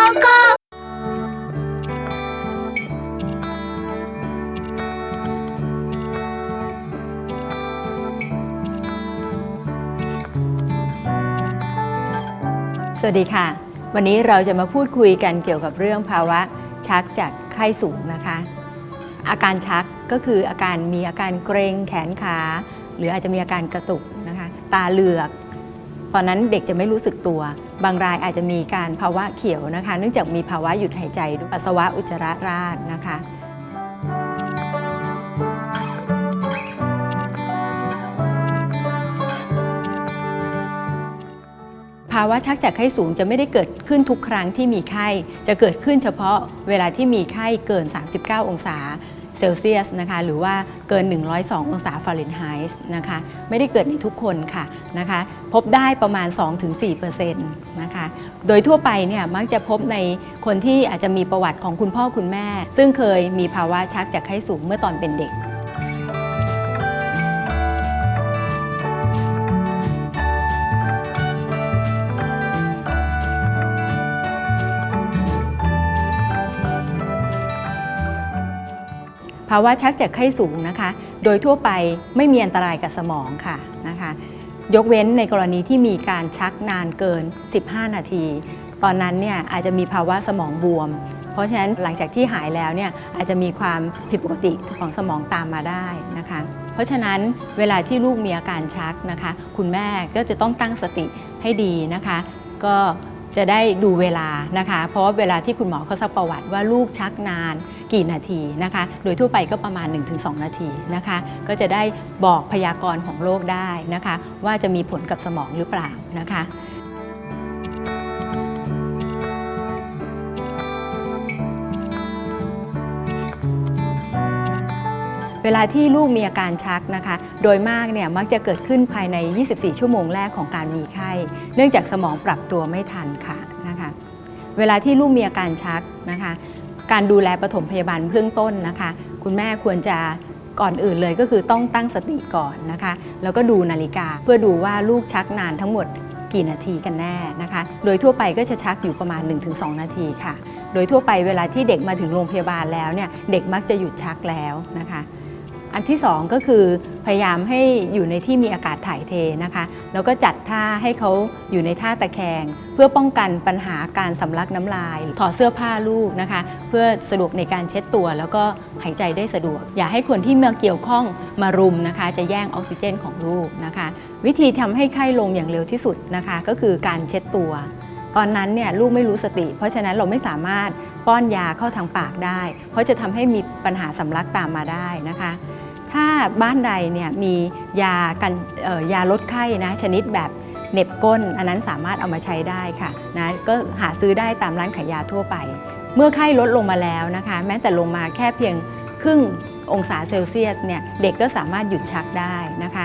โก้สวัสดีค่ะ วันนี้เราจะมาพูดคุยกันเกี่ยวกับเรื่องภาวะชักจากไข้สูงนะคะ อาการชักก็คืออาการมีอาการเกรงแขนขา หรืออาจจะมีอาการกระตุกนะคะ ตาเหลือก ตอนนั้นเด็กจะไม่รู้สึกตัว บางรายอาจจะมีการภาวะเขียวนะคะ เนื่องจากมีภาวะหยุดหายใจด้วยปัสสาวะอุจจาระราดนะคะภาวะชักจากไข้สูงจะไม่ได้เกิดขึ้นทุกครั้งที่มีไข้ จะเกิดขึ้นเฉพาะเวลาที่มีไข้เกิน 39 องศา เซลเซียสนะคะหรือว่าเกิน 102 องศาฟาเรนไฮต์นะคะไม่ได้เกิดในทุกคนค่ะนะคะพบได้ประมาณ 2-4%นะคะโดยทั่วไปเนี่ยมักจะพบในคนที่อาจจะมีประวัติของคุณพ่อคุณแม่ ซึ่งเคยมีภาวะชักจากไข้สูงเมื่อตอนเป็นเด็ก ภาวะชักจากไข้สูงนะคะ โดยทั่วไปไม่มีอันตรายกับสมองค่ะนะคะ ยกเว้นในกรณีที่มีการชักนานเกิน 15 นาที ตอนนั้นเนี่ยอาจจะมีภาวะสมองบวม เพราะฉะนั้นหลังจากที่หายแล้วเนี่ยอาจจะมีความผิดปกติของสมองตามมาได้นะคะ เพราะฉะนั้นเวลาที่ลูกมีอาการชักนะคะ คุณแม่ก็จะต้องตั้งสติให้ดีนะคะ ก็ จะได้ดูเวลานะคะ เพราะว่าเวลาที่คุณหมอเขาสักประวัติว่าลูกชักนานกี่นาทีนะคะ โดยทั่วไปก็ประมาณ 1-2 นาทีนะคะ ก็จะได้บอกพยากรณ์ของโรคได้นะคะ ว่าจะมีผลกับสมองหรือเปล่านะคะ เวลาที่ลูกมีอาการชักนะคะ โดยมากเนี่ยมักจะเกิดขึ้นภายใน 24 ชั่วโมงแรกของการมีไข้ เนื่องจากสมองปรับตัวไม่ทันค่ะนะคะ เวลาที่ลูกมีอาการชักนะคะ การดูแลปฐมพยาบาลเบื้องต้นนะคะ คุณแม่ควรจะก่อนอื่นเลยก็คือต้องตั้งสติก่อนนะคะ แล้วก็ดูนาฬิกาเพื่อดูว่าลูกชักนานทั้งหมดกี่นาทีกันแน่นะคะ โดยทั่วไปก็จะชักอยู่ประมาณ 1-2 นาทีค่ะ โดยทั่วไปเวลาที่เด็กมาถึงโรงพยาบาลแล้วเนี่ย เด็กมักจะหยุดชักแล้วนะคะ อันที่ 2 ก็คือพยายามให้อยู่ในที่มีอากาศถ่ายเทนะคะ แล้วก็จัดท่าให้เขาอยู่ในท่าตะแคง เพื่อป้องกันปัญหาการสำลักน้ำลาย ถอดเสื้อผ้าลูกนะคะ เพื่อสะดวกในการเช็ดตัว แล้วก็หายใจได้สะดวก อย่าให้คนที่มาเกี่ยวข้องมารุมนะคะ จะแย่งออกซิเจนของลูกนะคะ วิธีทำให้ไข้ลงอย่างเร็วที่สุดนะคะ ก็คือการเช็ดตัว ตอนนั้นเนี่ยลูกไม่รู้สติ เพราะฉะนั้นเราไม่สามารถป้อนยาเข้าทางปากได้ เพราะจะทำให้มีปัญหาสำลักตามมาได้นะคะ ถ้าบ้านใดเนี่ยมียากันยาลดไข้นะชนิดแบบเหน็บก้น อันนั้นสามารถเอามาใช้ได้ค่ะนะก็หาซื้อได้ตามร้านขายยาทั่วไป เมื่อไข้ลดลงมาแล้วนะคะ แม้แต่ลงมาแค่เพียงครึ่งองศาเซลเซียสเนี่ยเด็กก็สามารถหยุดชักได้นะคะ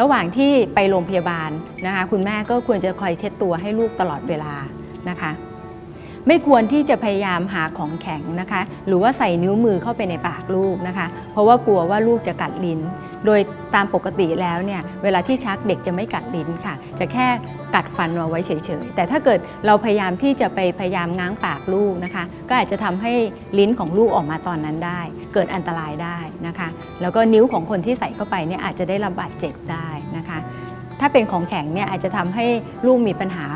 ระหว่างที่ไปโรงพยาบาลนะคะคุณแม่ก็ควรจะคอยเช็ดตัวให้ลูกตลอดเวลานะคะ ไม่ควรที่จะพยายามหาของแข็งนะคะ หรือว่าใส่นิ้วมือเข้าไปในปากลูกนะคะ เพราะว่ากลัวว่าลูกจะกัดลิ้น โดยตามปกติแล้วเนี่ยเวลาที่ชักเด็กจะไม่กัดลิ้นค่ะ จะแค่กัดฟันเอาไว้เฉยๆ แต่ถ้าเกิดเราพยายามที่จะไปพยายามง้างปากลูกนะคะ ก็อาจจะทำให้ลิ้นของลูกออกมาตอนนั้นได้ เกิดอันตรายได้นะคะ แล้วก็นิ้วของคนที่ใส่เข้าไปเนี่ยอาจจะได้รับบาดเจ็บได้นะคะ ถ้าเป็นของแข็งเนี่ยอาจจะทำให้ลูกมีปัญหา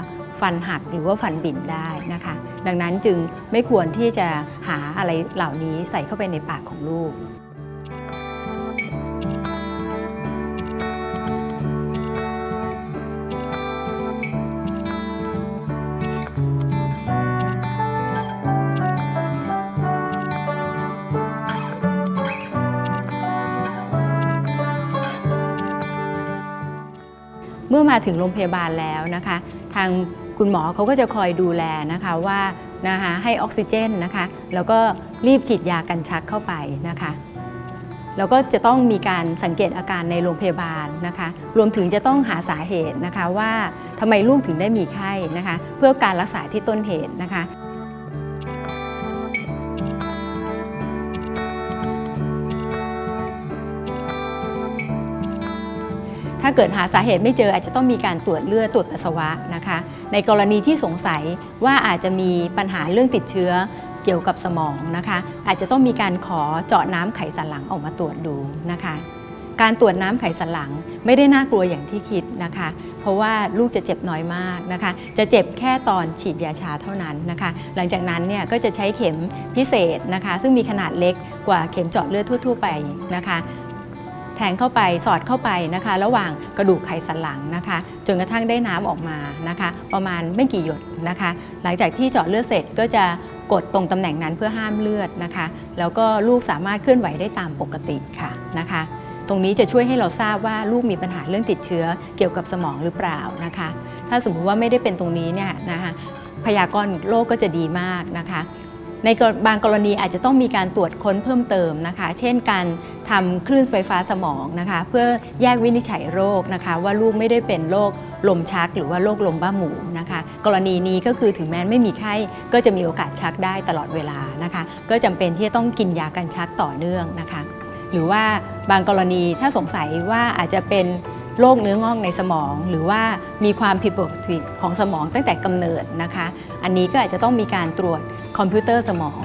ฟันหักหรือว่าฟันบิ่นได้นะคะ ดังนั้นจึงไม่ควรที่จะหาอะไรเหล่านี้ใส่เข้าไปในปากของลูก เมื่อมาถึงโรงพยาบาลแล้วนะคะ ทางคุณหมอเขาก็จะคอยดูแลนะคะว่านะคะให้ออกซิเจนนะคะ แล้วก็รีบฉีดยากันชักเข้าไปนะคะ แล้วก็จะต้องมีการสังเกตอาการในโรงพยาบาลนะคะ รวมถึงจะต้องหาสาเหตุนะคะว่าทำไมลูกถึงได้มีไข้นะคะ เพื่อการรักษาที่ต้นเหตุนะคะ ถ้าเกิดหาสาเหตุไม่เจออาจจะต้องมีการตรวจเลือดตรวจปัสสาวะนะคะ ในกรณีที่สงสัยว่าอาจจะมีปัญหาเรื่องติดเชื้อเกี่ยวกับสมองนะคะ อาจจะต้องมีการขอเจาะน้ำไขสันหลังออกมาตรวจดูนะคะ การตรวจน้ำไขสันหลังไม่ได้น่ากลัวอย่างที่คิดนะคะ เพราะว่าลูกจะเจ็บน้อยมากนะคะ จะเจ็บแค่ตอนฉีดยาชาเท่านั้นนะคะ หลังจากนั้นเนี่ยก็จะใช้เข็มพิเศษนะคะ ซึ่งมีขนาดเล็กกว่าเข็มเจาะเลือดทั่ว ๆ ไปนะคะ ทงเข้าไปสอดเข้าไปนะคะ ระหว่างกระดูกไขสันหลังนะคะ จนกระทั่งได้น้ำออกมานะคะ ประมาณไม่กี่หยดนะคะ หลังจากที่เจาะเลือดเสร็จก็จะกดตรงตำแหน่งนั้นเพื่อห้ามเลือดนะคะ แล้วก็ลูกสามารถเคลื่อนไหวได้ตามปกติค่ะนะคะ ตรงนี้จะช่วยให้เราทราบว่าลูกมีปัญหาเรื่องติดเชื้อเกี่ยวกับสมองหรือเปล่านะคะ ถ้าสมมุติว่าไม่ได้เป็นตรงนี้เนี่ยนะคะพยากรณ์โรคก็จะดีมากนะคะ ในบางกรณีอาจจะต้องมีการตรวจค้นเพิ่มเติมนะคะ เช่นการทำคลื่นไฟฟ้าสมองนะคะ เพื่อแยกวินิจฉัยโรคนะคะ ว่าลูกไม่ได้เป็นโรคลมชัก หรือว่าโรคลมบ้าหมูนะคะ กรณีนี้ก็คือถึงแม้ไม่มีไข้ก็จะมีโอกาสชักได้ตลอดเวลานะคะ ก็จำเป็นที่จะต้องกินยากันชักต่อเนื่องนะคะ หรือว่าบางกรณีถ้าสงสัยว่าอาจจะเป็นโรคเนื้องอกในสมอง หรือว่ามีความผิดปกติของสมองตั้งแต่กำเนิดนะคะ อันนี้ก็อาจจะต้องมีการตรวจ คอมพิวเตอร์สมอง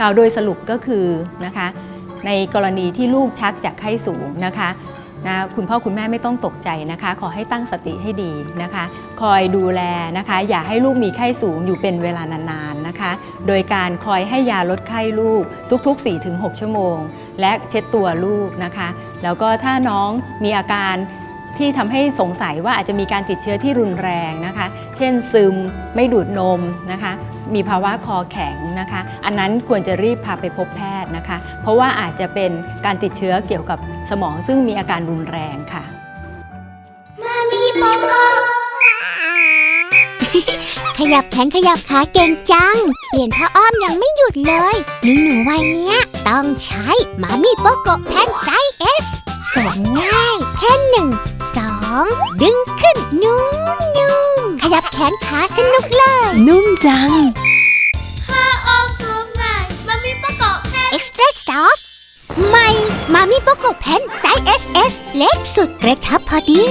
กล่าวโดยสรุปก็คือนะคะในกรณีที่ลูกชักจากไข้สูงนะคะ นะคุณพ่อคุณแม่ไม่ต้องตกใจนะคะ ขอให้ตั้งสติให้ดีนะคะ คอยดูแลนะคะ อย่าให้ลูกมีไข้สูงอยู่เป็นเวลานานๆนะคะ โดยการคอยให้ยาลดไข้ลูกทุกๆ 4-6 ชั่วโมง และเช็ดตัวลูกนะคะ แล้วก็ถ้าน้องมีอาการที่ทำให้สงสัยว่าอาจจะมีการติดเชื้อที่รุนแรงนะคะ เช่นซึมไม่ดูดนมนะคะ มีภาวะคอแข็งนะคะ อันนั้นควรจะรีบพาไปพบแพทย์นะคะ เพราะว่าอาจจะเป็นการติดเชื้อเกี่ยวกับสมองซึ่งมีอาการรุนแรงค่ะมามีโปโกขยับแขนขยับขาเก่งจัง เปลี่ยนผ้าอ้อมยังไม่หยุดเลยหนูหนูวัยเนี้ย ต้องใช้มามีโปโกแพนไซส์เอสสวมง่ายแค่หนึ่งสองดึงขึ้น แขนขาสนุกเลย นุ่มจังออมสวมง่ายมันมีประกอบแพท Extra Soft ใหม่มามีโปโกแพนไซส์ SS เล็กสุดกระชับพอดี